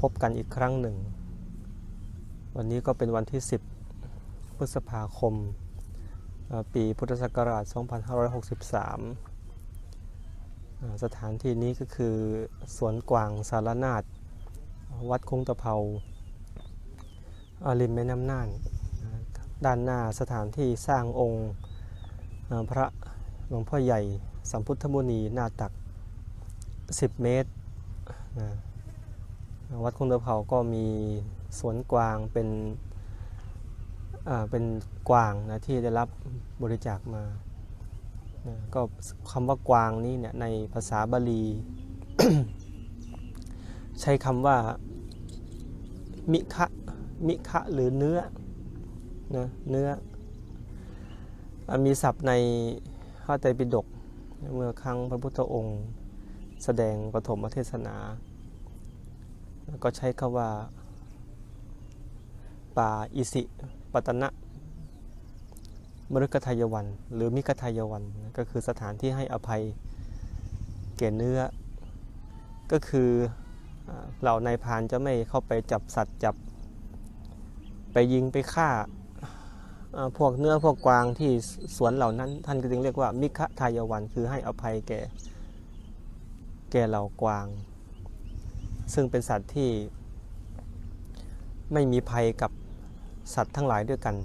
พบกันอีกครั้งหนึ่ง วันนี้ก็เป็นวันที่ 10 พฤษภาคม ปีพุทธศักราช 2563 สถานที่นี้ก็คือสวนกวางสารนาฏวัดคงตะเภาอาริมแม่น้ำน่าน ด้านหน้าสถานที่สร้างองค์พระหลวงพ่อใหญ่สัมพุทธมุนีหน้าตัก 10 เมตรนะ วัดคงตะเภาก็มีสวนกวางเป็นเป็นกวางนะที่ได้รับบริจาคมานะก็คำว่ากวางนี้เนี่ยในภาษาบาลี ใช้คำว่ามิคะมิคะหรือเนื้อนะเนื้ออมีศัพท์ในพระไตรปิฎกเมื่อครั้งพระพุทธองค์ แสดงปฐมเทศนา แล้วก็ใช้คำว่า ป่าอิสิปตนะมฤคทายวัน หรือมิคทายวันก็คือสถานที่ให้อภัยแก่เนื้อ ก็คือเหล่านายพานจะไม่เข้าไปจับสัตว์จับ ไปยิงไปฆ่าพวกเนื้อพวกกวางที่สวนเหล่านั้นท่านก็จึงเรียกว่ามิคทายวันคือให้อภัยแก่ แก่เหล่ากวาง ซึ่งเป็นสัตว์ที่ไม่มีภัยกับสัตว์ทั้งหลายด้วยกัน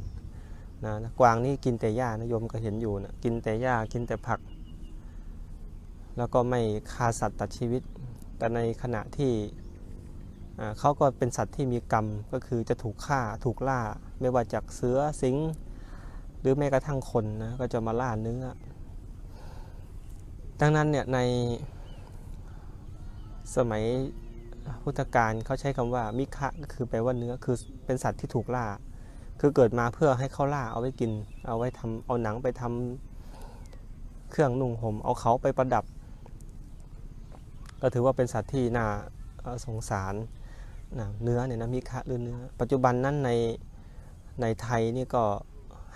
นะกวางนี่กินแต่หญ้านะโยมก็เห็นอยู่นะกินแต่หญ้ากินแต่ผัก แล้วก็ไม่ฆ่าสัตว์ตัดชีวิต แต่ในขณะที่เขาก็เป็นสัตว์ที่มีกรรมก็คือจะถูกฆ่าถูกล่า ไม่ว่าจากเสือสิงหรือแม้กระทั่งคนนะก็จะมาล่าเนื้อ ดังนั้นเนี่ยในสมัย พุทธกาลเขาใช้คำว่ามิคะก็คือแปลว่าเนื้อคือเป็นสัตว์ที่ถูกล่า คือเกิดมาเพื่อให้เขาล่าเอาไว้กิน เอาไว้ทำเอาหนังไปทำเครื่องนุ่งห่มเอาเขาไปประดับ ก็ถือว่าเป็นสัตว์ที่น่าสงสารนะเนื้อเนี่ยนะมิคะหรือเนื้อ ปัจจุบันนั้นในในไทยนี่ก็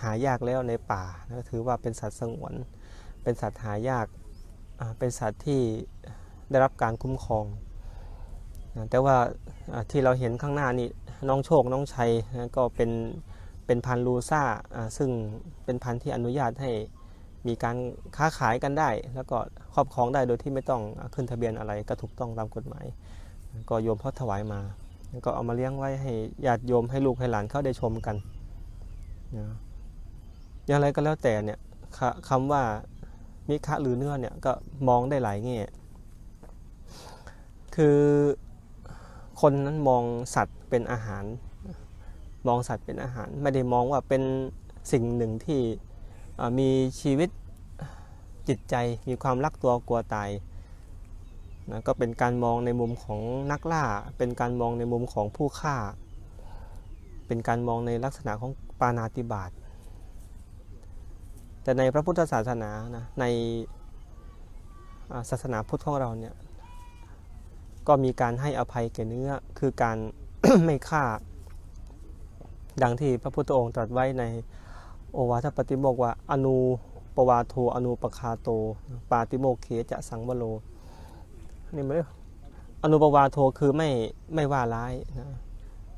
หายากแล้วในป่านะถือว่าเป็นสัตว์สงวน เป็นสัตว์หายากเป็นสัตว์ที่ได้รับการคุ้มครอง แต่ว่าที่เราเห็นข้างหน้านี่น้องโชคน้องชัยก็เป็นเป็นพันธุ์ลูซ่าซึ่งเป็นพันธุ์ที่อนุญาตให้มีการค้าขายกันได้ แล้วก็ครอบครองได้โดยที่ไม่ต้องขึ้นทะเบียนอะไรก็ถูกต้องตามกฎหมาย ก็โยมพ่อถวายมา ก็เอามาเลี้ยงไว้ให้ญาติโยมให้ลูกให้หลานเขาได้ชมกันอย่างไรก็แล้วแต่เนี่ยคคำว่ามิคะหรือเนื้อเนี่ยก็มองได้หลายแง่คือ คนนั้นมองสัตว์เป็นอาหาร มองสัตว์เป็นอาหาร ไม่ได้มองว่าเป็นสิ่งหนึ่งที่มีชีวิตจิตใจมีความรักตัวกลัวตายนะก็เป็นการมองในมุมของนักล่า เป็นการมองในมุมของผู้ฆ่า เป็นการมองในลักษณะของปานาติบาตแต่ในพระพุทธศาสนานะในอ่าศาสนาพุทธของเราเนี่ย ก็มีการให้อภัยแก่เนื้อคือการไม่ฆ่า ดังที่พระพุทธองค์ตรัสไว้ในโอวาทปฏิโมกข์ว่าอนูปวาโทอนูปคาโต ปาติโมกเขจะสังวโลนี่ไหมอนุปวาโทคือไม่ไม่ว่าร้ายนะ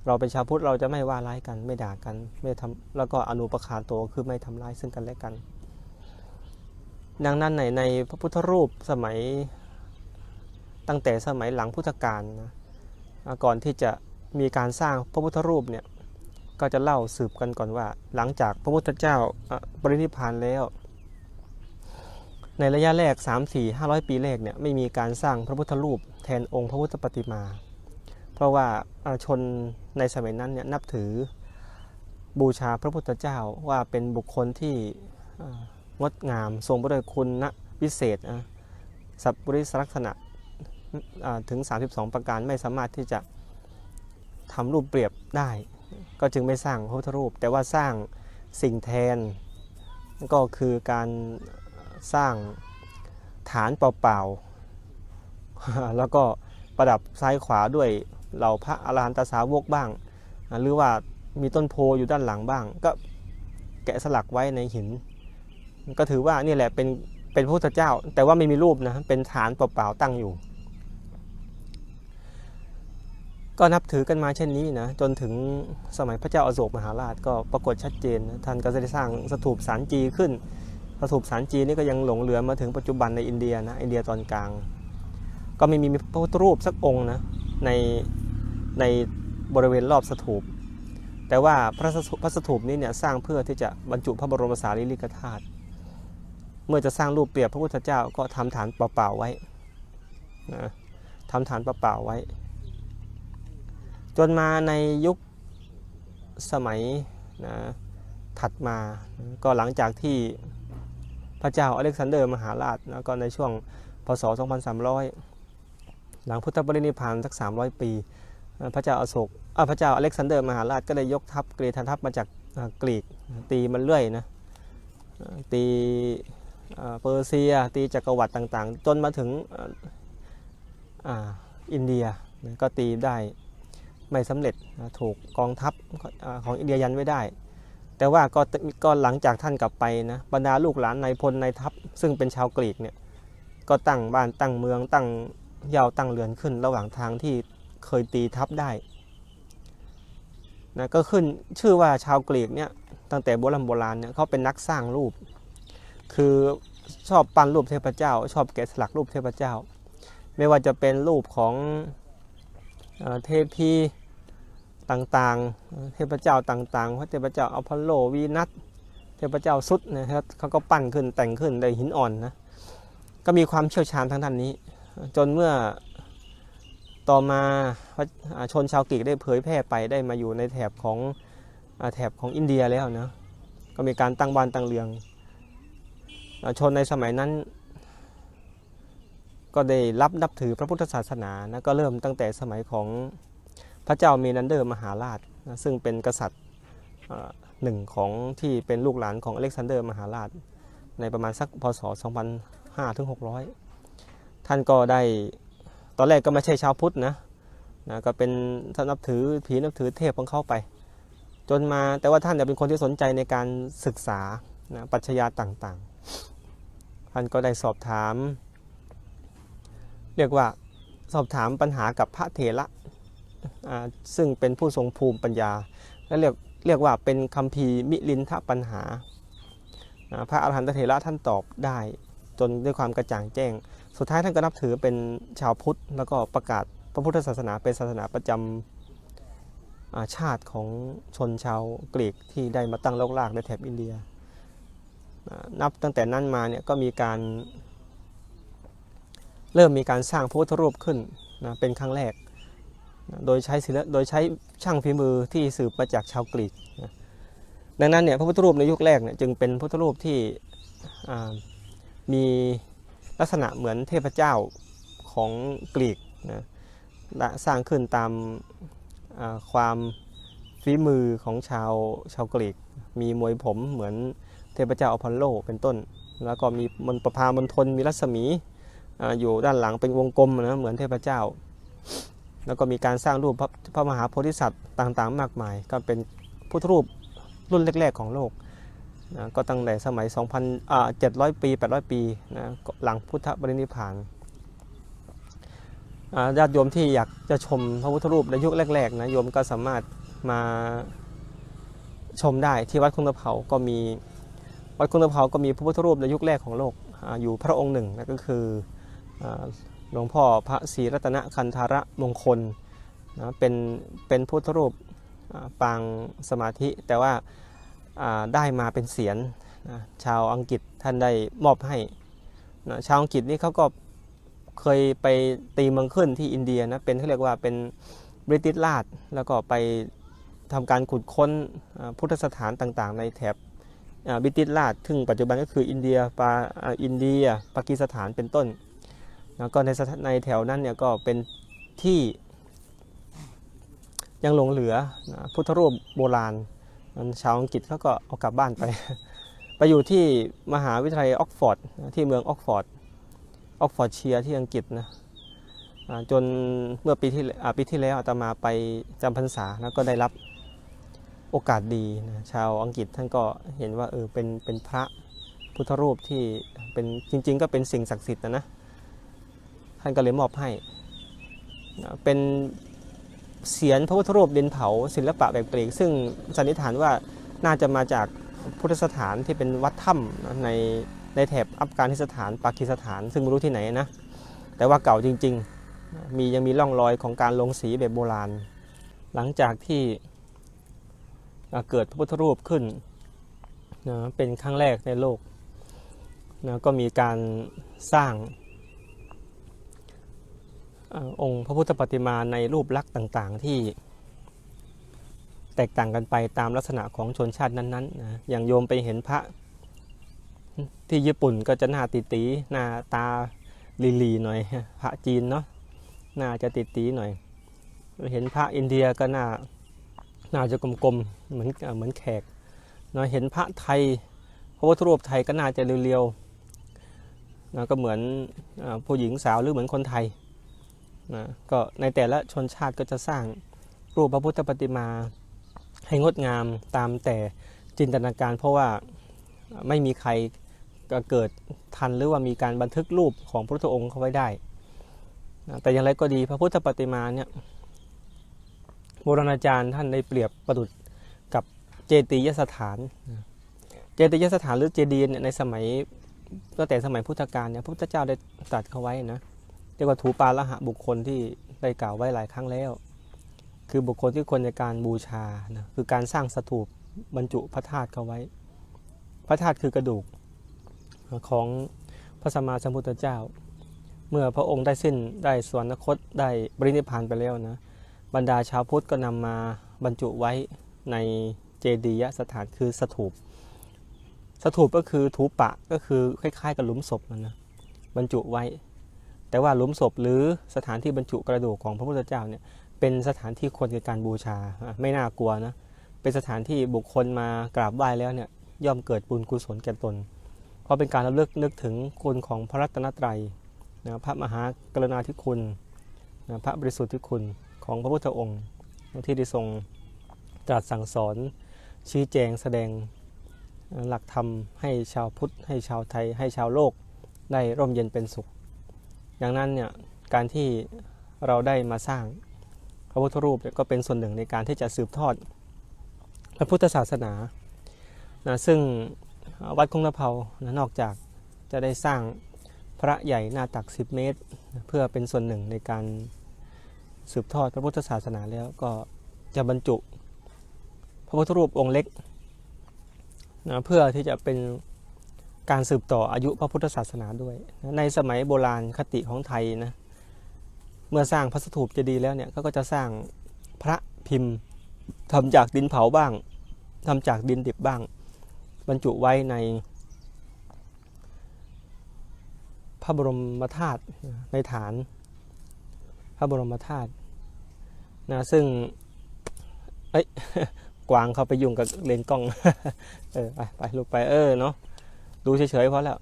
เราเป็นชาวพุทธเราจะไม่ว่าร้ายกัน ไม่ด่ากันไม่ทำแล้วก็อนุปคาโตคือไม่ทำร้ายซึ่งกันและกัน ดังนั้นในในพระพุทธรูปสมัย ตั้งแต่สมัยหลังพุทธกาลนะก่อนที่จะมีการสร้างพระพุทธรูปเนี่ยก็จะเล่าสืบกันก่อนว่า หลังจากพระพุทธเจ้าอะปรินิพานแล้ว ในระยะแรก 3 4 500 ปีแรกเนี่ยไม่มีการสร้างพระพุทธรูปแทนองค์พระพุทธปฏิมา เพราะว่าอ่าชนในสมัยนั้นเนี่ยนับถือบูชาพระพุทธเจ้าว่าเป็นบุคคลที่งดงามทรงพระคุณนะวิเศษอะสัพปริสลักษณะ ถึง 32 ประการไม่สามารถที่จะทำรูปเปรียบได้ ก็จึงไม่สร้างพระพุทธรูป แต่ว่าสร้างสิ่งแทนก็คือการสร้างฐานเปล่าๆ แล้วก็ประดับซ้ายขวาด้วยเหล่าพระอรหันตสาวกบ้าง หรือว่ามีต้นโพอยู่ด้านหลังบ้าง ก็แกะสลักไว้ในหิน ก็ถือว่านี่แหละเป็นเป็นพระพุทธเจ้า แต่ว่าไม่มีรูปนะเป็นฐานเปล่าๆตั้งอยู่ ก็นับถือกันมาเช่นนี้นะจนถึงสมัยพระเจ้าอาโศกมหาราชก็ปรากฏชัดเจน ท่านก็ได้สร้างสถูปสารจีขึ้น สถูปสารจีนี่ก็ยังหลงเหลือมาถึงปัจจุบันในอินเดียนะอินเดียตอนกลาง ก็ไม่มีพระพุทธรูปสักองค์นะในในบริเวณรอบสถูป แต่ว่าพระสพระสถูปนี้เนี่ยสร้างเพื่อที่จะบรรจุพระบรมสารีริกธาตุเมื่อจะสร้างรูปเปรียบพระพุทธเจ้าก็ทำฐานเปล่าๆไว้นะทำฐานเปล่าๆไว้ จนมาในยุคสมัยนะถัดมาก็หลังจากที่พระเจ้าอเล็กซานเดอร์มหาราชนะก็ในช่วงพศ 2300 หลังพุทธปรินิพานสัก 300 ปี พระเจ้าอโศกอาพระเจ้าอเล็กซานเดอร์มหาราชก็ได้ยกทัพกรีธาทัพมาจากกรีกตีมันเรื่อยนะตีเปอร์เซีย ตีจักรวรรดิต่างๆ จนมาถึงออินเดียก็ตีได้ ไม่สำเร็จถูกกองทัพของอินเดียยันไว้ได้ แต่ว่าก็ก็หลังจากท่านกลับไปนะบรรดาลูกหลานนายพลนายทัพ ซึ่งเป็นชาวกรีกเนี่ยก็ตั้งบ้านตั้งเมืองตั้งยาวตั้งเรือนขึ้น ระหว่างทางที่เคยตีทัพได้นะก็ขึ้นชื่อว่าชาวกรีกเนี่ยตั้งแต่โบราณโบราณเนี่ยเขาเป็นนักสร้างรูป คือชอบปั้นรูปเทพเจ้า ชอบแกะสลักรูปเทพเจ้า ไม่ว่าจะเป็นรูปของเอเทพี ต่างๆ เทพเจ้าต่างๆพระเทพเจ้าอพอลโลวีนัสเทพเจ้าซุดนะครับเขาก็ปั้นขึ้นแต่งขึ้นในหินอ่อนนะก็มีความเชี่ยวชาญทางด้านนี้ จนเมื่อต่อมาชนชาวกรีกได้เผยแพร่ไปได้มาอยู่ในแถบของอแถบของอินเดียแล้วนะก็มีการตั้งบ้านตั้งเรืองอชนในสมัยนั้น ก็ได้รับนับถือพระพุทธศาสนานะก็เริ่มตั้งแต่สมัยของ พระเจ้าเมนันเดอร์มหาราชนะซึ่งเป็นกษัตริย์หนึ่งของที่เป็นลูกหลานของอเล็กซานเดอร์มหาราช ในประมาณสักพศ .2500-600 ท่านก็ได้ตอนแรกก็ไม่ใช่ชาวพุทธนะนะก็เป็นท่านนับถือผีนับถือเทพของเขาไป จนมาแต่ว่าท่านเนี่ยเป็นคนที่สนใจในการศึกษานะปรัชญาต่างๆ ท่านก็ได้สอบถาม เรียกว่าสอบถามปัญหากับพระเถระ ซึ่งเป็นผู้ทรงภูมิปัญญา และเรียกเรียกว่าเป็นคัมภีร์มิลินทปัญหา พระอรหันตเถระท่านตอบได้ จนด้วยความกระจ่างแจ้ง สุดท้ายท่านก็นับถือเป็นชาวพุทธ แล้วก็ประกาศพระพุทธศาสนาเป็นศาสนาประจำชาติของชนชาวกรีกที่ได้มาตั้งรกรากในแถบอินเดีย นับตั้งแต่นั้นมาเนี่ยก็มีการเริ่มมีการสร้างพระพุทธรูปขึ้นนะเป็นครั้งแรก โดยใช้ศิลโดยใช้ช่างฝีมือที่สืบมาจากชาวกรีก ดังนั้นเนี่ยพระพุทธรูปในยุคแรกเนี่ยจึงเป็นพระพุทธรูปที่มีลักษณะเหมือนเทพเจ้าของกรีกนะสร้างขึ้นตามความฝีมือของชาวชาวกรีก มีมวยผมเหมือนเทพเจ้าอพอลโลเป็นต้น แล้วก็มีมนประพามณฑลมีรัศมีออยู่ด้านหลังเป็นวงกลมนะเหมือนเทพเจ้า แล้วก็มีการสร้างรูปพระพระมหาโพธิสัตว์ต่างๆ มากมาย ก็เป็นพุทธรูปรุ่นแรก ๆ ของโลกนะก็ตั้งแต่สมัย 2,000อ่า700 ปี 800 ปีนะหลังพุทธบรินิพานญาติโยมที่อยากจะชมพระพุทธรูปในยุคแรกๆนะโยมก็สามารถมาชมได้ที่วัดคุงตะเผาก็มีวัดคุงตะเผาก็มีพระพุทธรูปในยุคแรกของโลกออยู่พระองค์หนึ่งนะก็คืออ หลวงพ่อพระศรีรัตนคันธาระมงคลนะเป็นเป็นพุทธรูปปางสมาธิ แต่ว่าได้มาเป็นเสียนนะชาวอังกฤษท่านได้มอบให้นะชาวอังกฤษนี่เขาก็เคยไปตีเมืองขึ้นที่อินเดียนะเป็นเขาเรียกว่าเป็นบริติชราชแล้วก็ไปทำการขุดค้นพุทธสถานต่างๆ ในแถบบริติชราชซึ่งปัจจุบันก็คืออินเดียปาอินเดียปากีสถานเป็นต้น แล้วก็ในในแถวนั้นเนี่ยก็เป็นที่ยังหลงเหลือนะพุทธรูปโบราณชาวอังกฤษเขาก็เอากลับบ้านไป ไปอยู่ที่มหาวิทยาลัยออกฟอร์ดที่เมืองออกฟอร์ดออกฟอร์ดเชียร์ที่อังกฤษนะจนเมื่อปีที่ปีที่แล้วอาตมาไปจำพรรษาแล้วก็ได้รับโอกาสดีนะชาวอังกฤษท่านก็เห็นว่าเออเป็นเป็นพระพุทธรูปที่เป็นจริง ๆ ก็เป็นสิ่งศักดิ์สิทธิ์นะนะ ท่านก็เลยมอบให้เป็นเสียนพระพุทธรูปดินเผาศิลปะแปลกปลีกซึ่งสันนิษฐานว่าน่าจะมาจากพุทธสถานที่เป็นวัดถ้ำในในแถบอัฟกานิสถานปากีสถาน ซึ่งไม่รู้ที่ไหนนะ แต่ว่าเก่าจริงๆ มียังมีร่องรอยของการลงสีแบบโบราณ หลังจากที่เกิดพระพุทธรูปขึ้นนะเป็นครั้งแรกในโลกนะก็มีการสร้าง องค์พระพุทธปฏิมาในรูปลักษณ์ต่างๆ ที่แตกต่างกันไปตามลักษณะของชนชาตินั้นๆนะอย่างโยมไปเห็นพระที่ญี่ปุ่นก็จะหน้าติตีหน้าตาลีลีหน่อยพระจีนเนาะหน้าจะติตีหน่อยเห็นพระอินเดียก็หน้าหน้าจะกลมๆเหมือนเหมือนแขกเนาะเห็นพระไทยพระพุทธรูปไทยก็น่าจะเรียวๆนะก็เหมือนผู้หญิงสาวหรือเหมือนคนไทย นะก็ในแต่ละชนชาติก็จะสร้างรูปพระพุทธปฏิมาให้งดงามตามแต่จินตนาการ เพราะว่าไม่มีใครกเกิดทันหรือว่ามีการบันทึกรูปของพระพุทธองค์เขาไว้ได้นะแต่อย่างไรก็ดีพระพุทธปฏิมาเนี่ยโบราณอาจารย์ท่านได้เปรียบประดุจกับเจดียสถาน เจดียสถานหรือเจดีย์เนี่ยในสมัยตั้งแต่สมัยพุทธกาลเนี่ยพระพุทธเจ้าได้ตรัสเขาไว้นะ รียกว่าถูปาละหะบุคคลที่ได้กล่าวไว้หลายครั้งแล้ว คือบุคคลที่ควรในการบูชานะคือการสร้างสถูปบรรจุพระธาตุเขาไว้ พระธาตุคือกระดูกของพระสัมมาสัมพุทธเจ้า เมื่อพระองค์ได้สิ้นได้สวรรคตได้บรินิพพานไปแล้วนะบรรดาชาวพุทธก็นำมาบรรจุไว้ในเจดียสถานคือสถูป สถูปก็คือถูปะก็คือคล้ายๆ กับหลุมศพนะบรรจุไว้ แต่ว่าหลุมศพหรือสถานที่บรรจุกระดูกของพระพุทธเจ้าเนี่ยเป็นสถานที่ควรในการบูชาไม่น่ากลัวนะเป็นสถานที่บุคคลมากราบไหว้แล้วเนี่ยย่อมเกิดบุญกุศลแก่ตน เพราะเป็นการระลึกนึกถึงคุณของพระรัตนตรัยนะพระมหากรุณาธิคุณนะพระบริสุทธิคุณของพระพุทธองค์ที่ได้ทรงตรัสสั่งสอนชี้แจงแสดงหลักธรรมให้ชาวพุทธให้ชาวไทยให้ชาวโลกได้ร่มเย็นเป็นสุข อย่างนั้นเนี่ยการที่เราได้มาสร้างพระพุทธรูปเนี่ยก็เป็นส่วนหนึ่งในการที่จะสืบทอดพระพุทธศาสนานะซึ่งวัดคงละเภานะนอกจากจะได้สร้างพระใหญ่หน้าตัก 10 เมตร เพื่อเป็นส่วนหนึ่งในการสืบทอดพระพุทธศาสนาแล้วก็จะบรรจุ พระพุทธรูปองค์เล็กนะเพื่อที่จะเป็น การสืบต่ออายุพระพุทธศาสนาด้วย ในสมัยโบราณคติของไทยนะเมื่อสร้างพระสถูปเจะดีย์แล้วเนี่ยก็จะสร้างพระพิมพ์ทำจากดินเผาบ้างทำจากดินดิบบ้าง บรรจุไว้ในพระบรมธาตุในฐาน พระบรมธาตุนะซึ่งเอ้ยกวางเขาไปยุ่งกับเลนกล้อง เออไปไปลูกไปเออเนาะ ดูเฉยๆพอแล้ว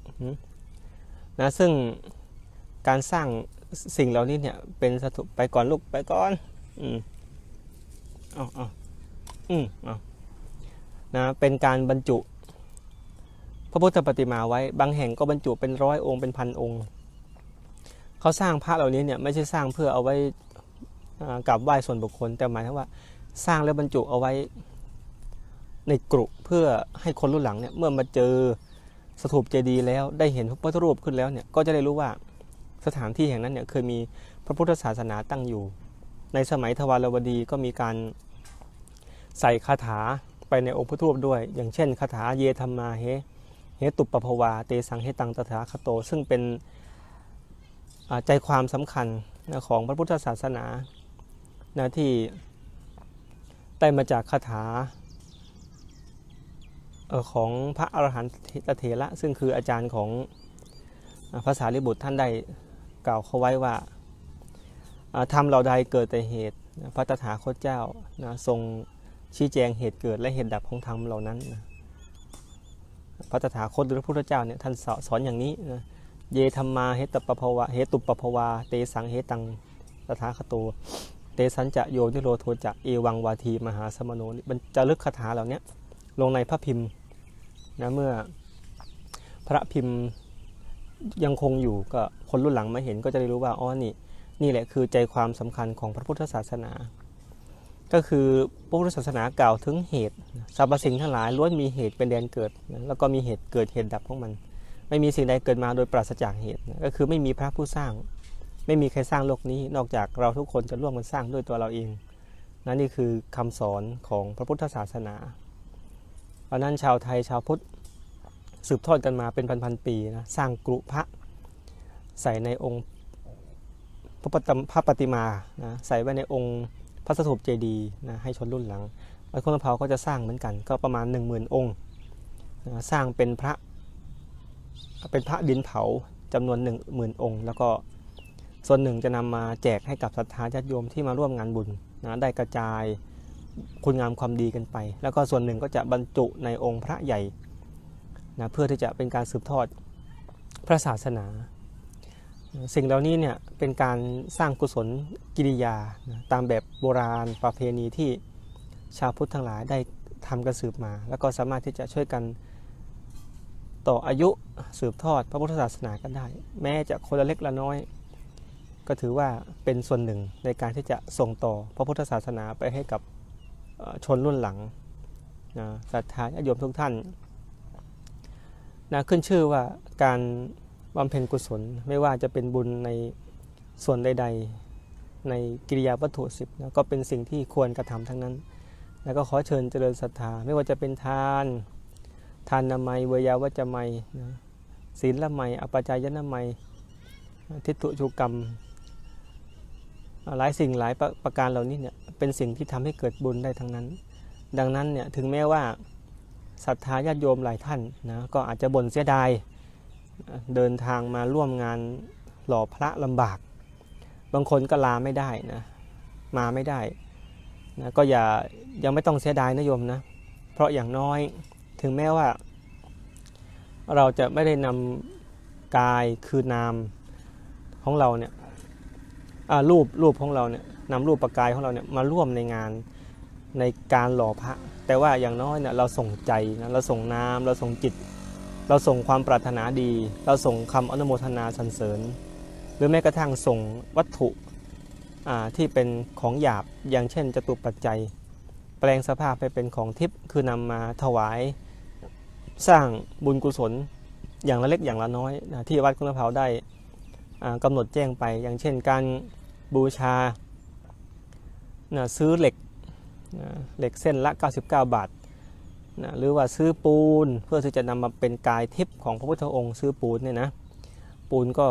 นะซึ่งการสร้างสิ่งเหล่านี้เนี่ย เป็นสถูปไปก่อนลูกไปก่อน อืมอาเอาอืมเอานะเป็นการบรรจุ พระพุทธปฏิมาไว้ บางแห่งก็บรรจุเป็นร้อยองค์เป็นพันองค์เขาสร้างพระเหล่านี้เนี่ยไม่ใช่สร้างเพื่อเอาไว้กราบไหว้ส่วนบุคคล แต่หมายถึงว่าสร้างแล้วบรรจุเอาไว้ในกรุเพื่อให้คนรุ่นหลังเนี่ยเมื่อมาเจอ สถูปเจดีย์แล้วได้เห็นพระพุทธรูปขึ้นแล้วเนี่ยก็จะได้รู้ว่าสถานที่แห่งนั้นเนี่ยเคยมีพระพุทธศาสนาตั้งอยู่ ในสมัยทวารวดีก็มีการใส่คาถาไปในองค์พระรูปด้วย อย่างเช่นคาถาเยธรรมาเฮเฮตุปปภวาเตสังเฮตังตถาคโต ซึ่งเป็นใจความสำคัญของพระพุทธศาสนานะที่ได้มาจากคาถา ของพระอรหันตเถระซึ่งคืออาจารย์ของภาษาลิบุตรท่านได้กล่าวเขาไว้ว่าทำเราใดเกิดแต่เหตุ พระตถาคตเจ้านะทรงชี้แจงเหตุเกิดและเหตุดับของธรรมเหล่านั้นนะพระตถาคตหรือพระพุทธเจ้าเนี่ยท่านสสอนอย่างนี้นะเยธรรมาเหตุปภวะเหตุปภวาเตสังเหตังตถาคโตเตสันจะโยนิโรโทจะเอวังวาทีมหาสมโนนี่มันจะลึกคาถาเหล่านี้ลงในพระพิมพ์ นะเมื่อพระพิมพ์ยังคงอยู่ก็คนรุ่นหลังมาเห็นก็จะได้รู้ว่าอ๋อนี่นี่แหละคือใจความสำคัญของพระพุทธศาสนา ก็คือพระพุทธศาสนากล่าวถึงเหตุสรรพสิ่งทั้งหลายล้วนมีเหตุเป็นแดนเกิดนะแล้วก็มีเหตุเกิดเหตุดับของมัน ไม่มีสิ่งใดเกิดมาโดยปราศจากเหตุ ก็คือไม่มีพระผู้สร้าง ไม่มีใครสร้างโลกนี้ นอกจากเราทุกคนจะร่วมกันสร้างด้วยตัวเราเองนั่นนี่คือคำสอนของพระพุทธศาสนา เพราะนั้นชาวไทยชาวพุทธสืบทอดกันมาเป็นพันๆปีนะสร้างกรุพระใส่ในองค์พระปฏิพระปฏิมานะใส่ไว้ในองค์พระสถูปเจดีย์นะให้ชนรุ่นหลังวัดคนมะพร้าวก็จะสร้างเหมือนกัน ก็ประมาณ 1 0,000 องค์นะสร้างเป็นพระเป็นพระดินเผาจำนวน 1 0,000 องค์ แล้วก็ส่วนหนึ่งจะนำมาแจกให้กับศรัทธาญาติโยมที่มาร่วมงานบุญนะได้กระจาย คุณงามความดีกันไป แล้วก็ส่วนหนึ่งก็จะบรรจุในองค์พระใหญ่นะเพื่อที่จะเป็นการสืบทอดพระศาสนา สิ่งเหล่านี้เนี่ยเป็นการสร้างกุศลกิริยานะตามแบบโบราณประเพณีที่ชาวพุทธทั้งหลายได้ทำกันสืบมา แล้วก็สามารถที่จะช่วยกันต่ออายุสืบทอดพระพุทธศาสนากันได้ แม้จะคนละเล็กละน้อย ก็ถือว่าเป็นส่วนหนึ่งในการที่จะส่งต่อพระพุทธศาสนาไปให้กับ ชนรุ่นหลังนะศรัทธาญาติโยมทุกท่านนะขึ้นชื่อว่าการบำเพ็ญกุศลไม่ว่าจะเป็นบุญในส่วนใด ๆ ในกิริยาวัตถุสิบนะก็เป็นสิ่งที่ควรกระทำทั้งนั้น แล้วก็ขอเชิญเจริญศรัทธา ไม่ว่าจะเป็นทาน ทานนามัยเวยาวัจจะไมยนะศีลละไมยอปจายนามัยทิฏฐุชูกรรม หลายสิ่งหลายประประการเหล่านี้เนี่ย เป็นสิ่งที่ทำให้เกิดบุญได้ทั้งนั้น ดังนั้นเนี่ยถึงแม้ว่าศรัทธาญาติโยมหลายท่านนะก็อาจจะบ่นเสียดายเดินทางมาร่วมงานหล่อพระลำบาก บางคนก็ลาไม่ได้นะมาไม่ได้นะก็อย่ายังไม่ต้องเสียดายนะโยมนะเพราะอย่างน้อยถึงแม้ว่า เราจะไม่ได้นำกายคือนามของเราเนี่ยรูปรูปของเราเนี่ย นำรูปประกายของเราเนี่ยมาร่วมในงานในการหล่อพระ แต่ว่าอย่างน้อยเนี่ยเราส่งใจนะเราส่งน้ำเราส่งจิต เราส่งความปรารถนาดี เราส่งคำอนุโมทนาสรรเสริญ หรือแม้กระทั่งส่งวัตถุอ่าที่เป็นของหยาบอย่างเช่นจตุปัจจัย แปลงสภาพไปเป็นของทิพย์คือนำมาถวายสร้างบุญกุศลอย่างละเล็กอย่างละน้อยนะที่วัดคุณภาได้อ่ากำหนดแจ้งไป อย่างเช่นการบูชา นะซื้อเหล็กนะเหล็กเส้นละ 99 บาทนะหรือว่าซื้อปูนเพื่อที่จะนำมาเป็นกายทิพย์ของพระพุทธองค์ซื้อปูนเนี่ยนะปูนก็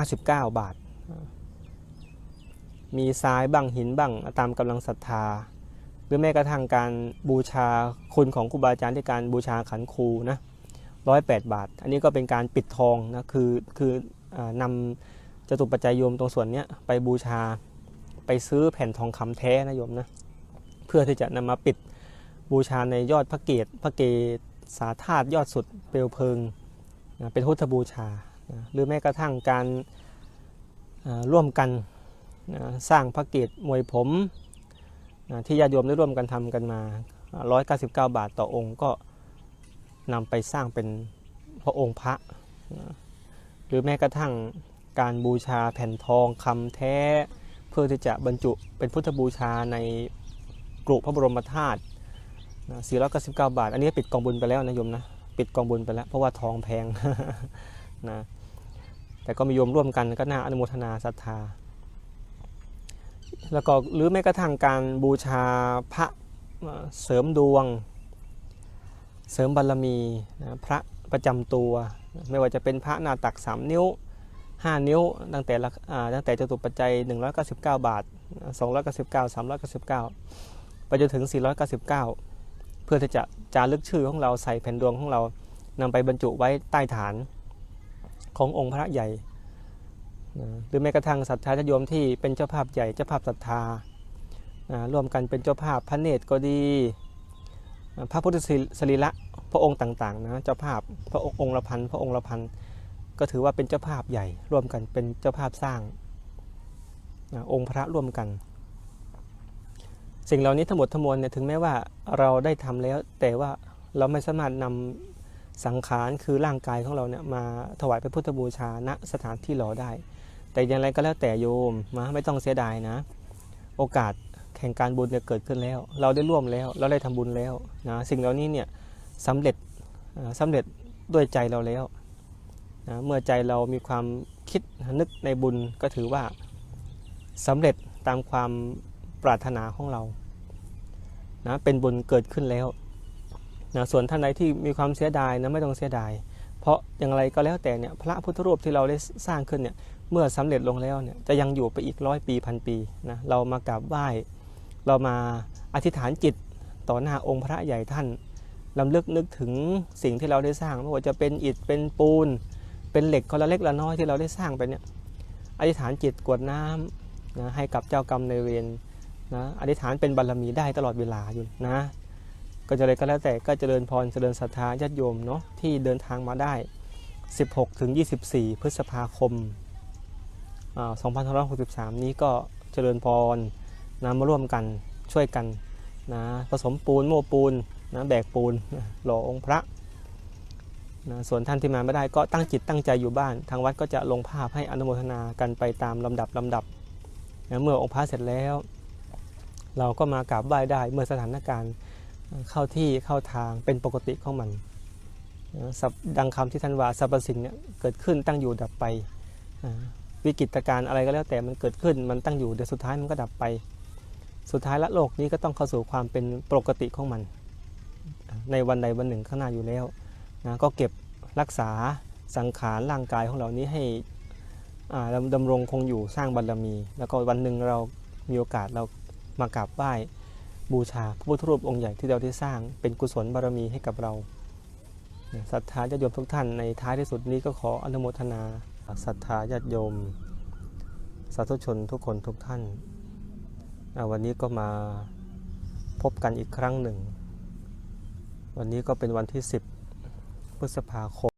159 บาท มีทรายบ้างหินบ้างตามกำลังศรัทธา หรือแม้กระทั่งการบูชาคุณของครูบาอาจารย์ด้วยการบูชาขันครูนะ108บาท อันนี้ก็เป็นการปิดทองนะคือคืออนำจตุปัจจัยโยมตรงส่วนนี้ไปบูชา ไปซื้อแผ่นทองคำแท้นะโยมนะเพื่อที่จะนำมาปิดบูชาในยอดพระเกศพระเกศสาธาตุยอดสุดเปลวเพลิงนะเป็นพุทธบูชานะหรือแม้กระทั่งการร่วมกันนะสร้างพระเกศมวยผมนะที่ญาติโยมได้ร่วมกันทำกันมา 199 บาทต่อองค์ก็นำไปสร้างเป็นพระองค์พระนะหรือแม้กระทั่งการบูชาแผ่นทองคำแท้ เพื่อที่จะบรรจุเป็นพุทธบูชาในกรุพระบรมธาตุนะ499บาท อันนี้ปิดกองบุญไปแล้วนะโยมนะ ปิดกองบุญไปแล้ว เพราะว่าทองแพงนะแต่ก็มีโยมร่วมกันก็น่าอนุโมทนาศรัทธา แล้วก็หรือแม้กระทั่งการบูชาพระเสริมดวง เสริมบารมีนะพระประจำตัว ไม่ว่าจะเป็นพระนาตัก3นิ้ว 5 นิ้วตั้งแต่ละอ่าตั้งแต่จตุปัจจัย 199 บาท 299 399 ไปจนถึง 499 เพื่อที่จะจารึกชื่อของเราใส่แผ่นดวงของเรานำไปบรรจุไว้ใต้ฐานขององค์พระใหญ่ หรือแม้กระทั่งศรัทธาญาติโยมที่เป็นเจ้าภาพใหญ่เจ้าภาพศรัทธาร่วมกันเป็นเจ้าภาพพระเนตรก็ดี พระพุทธสรีระพระองค์ต่างๆนะเจ้าภาพพระองค์องค์ละพันพระองค์ละพัน ก็ถือว่าเป็นเจ้าภาพใหญ่ร่วมกันเป็นเจ้าภาพสร้างนะองค์พระร่วมกัน สิ่งเหล่านี้ทั้งหมดทั้งมวลเนี่ยถึงแม้ว่าเราได้ทำแล้ว แต่ว่าเราไม่สามารถนำสังขารคือร่างกายของเราเนี่ยมาถวายพระพุทธบูชาณสถานที่หล่อได้ แต่อย่างไรก็แล้วแต่โยมนะไม่ต้องเสียดายนะ โอกาสแค่แห่งการบุญเนี่ยเกิดขึ้นแล้ว เราได้ร่วมแล้ว เราได้ทำบุญแล้วนะสิ่งเหล่านี้เนี่ยสำเร็จอ่าสำเร็จด้วยใจเราแล้ว นะเมื่อใจเรามีความคิดนึกในบุญก็ถือว่าสำเร็จตามความปรารถนาของเรานะเป็นบุญเกิดขึ้นแล้วนะส่วนท่านใดที่มีความเสียดายนะไม่ต้องเสียดาย เพราะอย่างไรก็แล้วแต่เนี่ยพระพุทธรูปที่เราได้สร้างขึ้นเนี่ยเมื่อสำเร็จลงแล้วเนี่ยจะยังอยู่ไปอีกร้อยปีพันปีนะเรามากราบไหว้เรามาอธิษฐานจิตต่อหน้าองค์พระใหญ่ท่านลำลึกนึกถึงสิ่งที่เราได้สร้างไม่ว่าจะเป็นอิฐเป็นปูน เป็นเหล็กคนละเล็กละน้อยที่เราได้สร้างไปเนี่ยอธิษฐานจิตกวดน้ำนะให้กับเจ้ากรรมในเวรนะอธิษฐานเป็นบารรมีได้ตลอดเวลาอยู่นะก็จะเลยก็แล้วแต่ก็เจริญพรเจริญศรัทธาญาติโยมเนาะที่เดินทางมาได้ 16ถึง24 พฤษภาคมอ่า2563 นี้ก็เจริญพรนะมาร่วมกันช่วยกันนะผสมปูนโม่ปูนนะแบกปูนหล่อองค์พระ นะส่วนท่านที่มาไม่ได้ก็ตั้งจิตตั้งใจอยู่บ้าน ทางวัดก็จะลงภาพให้อนุโมทนากันไปตามลำดับลำดับนะเมื่อองค์พระเสร็จแล้ว เราก็มากราบไหว้ได้เมื่อสถานการณ์เข้าที่เข้าทางเป็นปกติของมันนะดังคำที่ท่านว่าสรรพสิ่งเนี่ยเกิดขึ้นตั้งอยู่ดับไป วิกฤตการณ์อะไรก็แล้วแต่มันเกิดขึ้นมันตั้งอยู่เดี๋ยวสุดท้ายมันก็ดับไป สุดท้ายละโลกนี้ก็ต้องเข้าสู่ความเป็นปกติของมัน ในวันใดวันหนึ่งข้างหน้าอยู่แล้ว นะก็เก็บรักษาสังขารร่างกายของเรานี้ให้ดำรงคงอยู่สร้างบารมี แล้วก็วันหนึ่งเรามีโอกาสเรามากราบไหว้บูชาพระพุทธรูปองค์ใหญ่ที่เราได้สร้างเป็นกุศลบารมีให้กับเราศรัทธาญาติโยมทุกท่านในท้ายที่สุดนี้ก็ขออนุโมทนาศรัทธาญาติโยม สาธุชนทุกคนทุกท่าน วันนี้ก็มาพบกันอีกครั้งหนึ่ง วันนี้ก็เป็นวันที่ 10 พฤษภาคม